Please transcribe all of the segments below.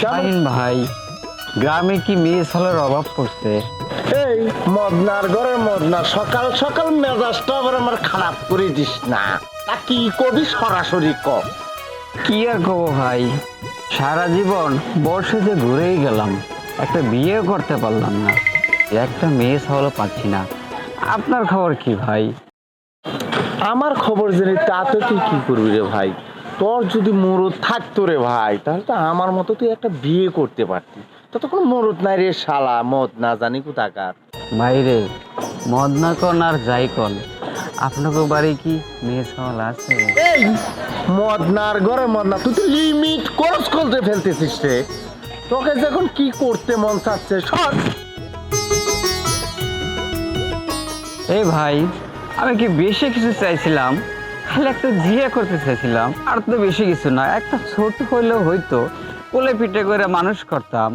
শাহিন ভাই গ্রামে কি মেয়ে ছেলের অভাব পড়ছে? এই মদনার ঘরে মদনা সকাল সকাল মেজাজটা আবার আমার খারাপ করে দিস না। তা কি কবি সরাসরি ক। কি আর কব ভাই? সারা জীবন বর্ষে যে ঘুরেই গেলাম। একটা বিয়ে করতে পারলাম না। একটা মেয়ে ছাওয়ালও পাচ্ছি না। আপনার খবর কি ভাই? আমার খবর জেনে তাতে তুই কি করবি রে ভাই? তোর যদি মরদ থাকতো রে ভাই তাহলে তো আমার মতো তুই একটা বিয়ে করতে পারতি। তো তো কোনো মরদ নাই রে শালা মদ না জানি কোথাকার। বাইরে মদ না কন আর যাই কন। আপনাকে বাড়ি কি মেয়ে ছাওয়াল আছে? এই মদনার ঘরে মদনা তুই তো লিমিট ক্রস করতে ফেলতেছিস রে। তোকে যখন কি করতে মন চাচ্ছে সর। এই ভাই আমি কি বেশি কিছু চাইছিলাম? খালি একটা জিয়া করতে চাইছিলাম, আর তো বেশি কিছু না। একটা ছোট হইলেও হইতো কোলে পিঠে করে মানুষ করতাম।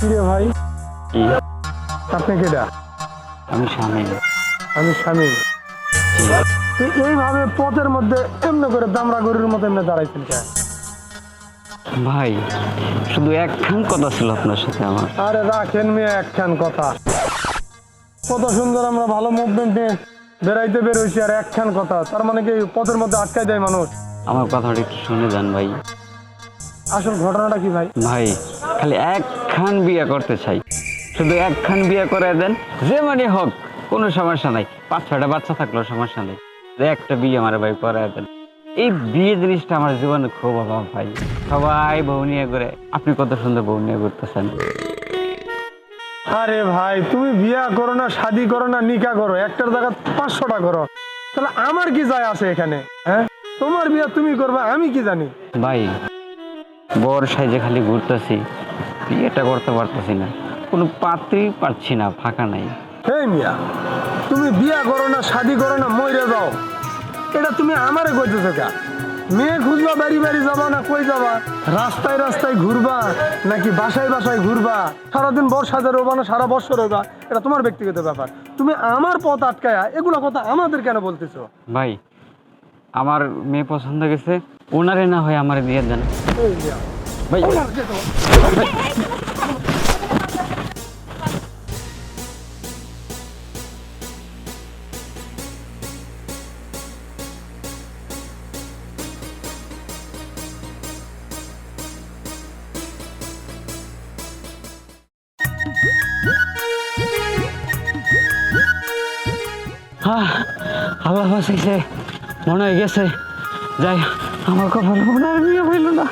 কিরে ভাই। কি? আপনি কেডা? আমি স্বামী। আমি স্বামী। এইভাবে পথের মধ্যে এমনি করে দামরা গরুর মতো এমনি দাঁড়াইছেন কে ভাই শুধু একখান কথা ছিল আপনার সাথে আমার। আরে রাখেন মেয়ে একখান কথা। কত সুন্দর আমরা ভালো মুভমেন্ট নিয়ে বেড়াইতে বেরোইছি আর একখান কথা। তার মানে কি পথের মধ্যে আটকাই দেয় মানুষ? আমার কথাটা একটু শুনে যান ভাই। আসল ঘটনাটা কি ভাই? ভাই খালি একখান বিয়ে করতে চাই। শুধু একখান বিয়ে করে দেন যে মানে হোক কোনো সমস্যা নাই। পাঁচ ছয়টা বাচ্চা থাকলেও সমস্যা নেই। একটা বিয়ে আমার ভাই করে দেন। এই বিয়ে জিনিসটা আমার জীবনে খুব অভাব ভাই। সবাই বউ নিয়ে করে আপনি কত সুন্দর বউ নিয়ে করতেছেন আরে ভাই তুমি বিয়া করো না শাদি করো না নিকা করো। একটার জায়গা পাঁচশোটা করো। তাহলে আমার কি যায় আছে এখানে হ্যাঁ? তোমার বিয়া তুমি করবে আমি কি জানি? ভাই বর সাইজে খালি ঘুরতেছি বিয়েটা করতে পারতেছি না। কোনো পাত্রই পাচ্ছি না ফাঁকা নাই। এই মিয়া তুমি বিয়া করো না শাদি করো না মরে যাও। এটা তুমি আমারে কইতেছো কা মেয়ে খুঁজবা বাড়ি বাড়ি যাবা না কই যাবা? রাস্তায় রাস্তায় ঘুরবা নাকি বাসায় বাসায় ঘুরবা? সারাদিন বর্ষা যে রোবা না সারা বছর রোবা? এটা তোমার ব্যক্তিগত ব্যাপার। তুমি আমার পথ আটকায়া এগুলো কথা আমাদের কেন বলতেছো? ভাই আমার মেয়ে পছন্দ গেছে ওনারে না হয় আমার দিয়ে দেন। ভাই আল্লাহ বাঁচাইছে মনে হয়ে গেছে। যাই। আমার কপাল মনে হয় বিয়ে হইল না